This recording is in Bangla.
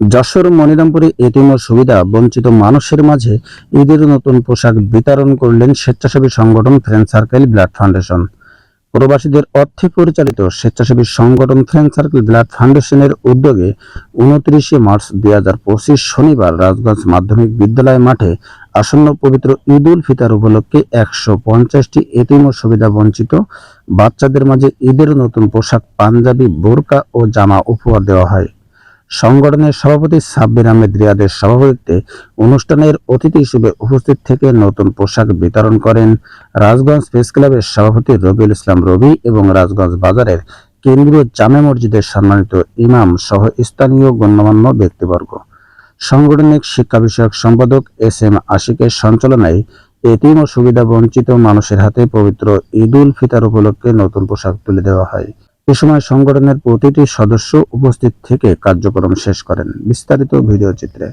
যশোর মনিরামপুরে এটিম ও সুবিধা, বঞ্চিত মানুষের মাঝে ঈদের নতুন পোশাক বিতরণ করলেন স্বেচ্ছাসেবী সংগঠন ফ্রেন্ড সার্কেল ব্লাড ফাউন্ডেশন। প্রবাসীদের অর্থে পরিচালিত স্বেচ্ছাসেবী সংগঠন ফ্রেন্ড সার্কেল ব্লাড ফাউন্ডেশনের উদ্যোগে উনত্রিশে মার্চ দুই হাজার পঁচিশ শনিবার রাজগঞ্জ মাধ্যমিক বিদ্যালয় মাঠে আসন্ন পবিত্র ঈদ উল ফিতার উপলক্ষে একশো পঞ্চাশটি ও সুবিধা বঞ্চিত। বাচ্চাদের মাঝে ঈদের নতুন পোশাক, পাঞ্জাবি, বোরকা ও জামা উপহার দেওয়া হয়। সংগঠনের সভাপতি সাব্বির আহমেদ রিয়াদের সভাপতিত্বে অনুষ্ঠানের অতিথি হিসেবে উপস্থিত থেকে নতুন পোশাক বিতরণ করেন রাজগঞ্জ প্রেস ক্লাবের সভাপতি রবিউল ইসলাম রবি এবং রাজগঞ্জ বাজারের কেন্দ্রীয় জামে মসজিদের সম্মানিত ইমাম সহ স্থানীয় গণ্যমান্য ব্যক্তিবর্গ। সাংগঠনিক শিক্ষা বিষয়ক সম্পাদক এস এম আশিকের সঞ্চালনায় এতিম ও সুবিধা বঞ্চিত মানুষের হাতে পবিত্র ঈদ উল ফিতর উপলক্ষে নতুন পোশাক তুলে দেওয়া হয়। এ সময় সংগঠনের প্রতিটি সদস্য উপস্থিত থেকে কার্যক্রম শেষ করেন। বিস্তারিত ভিডিও চিত্রে।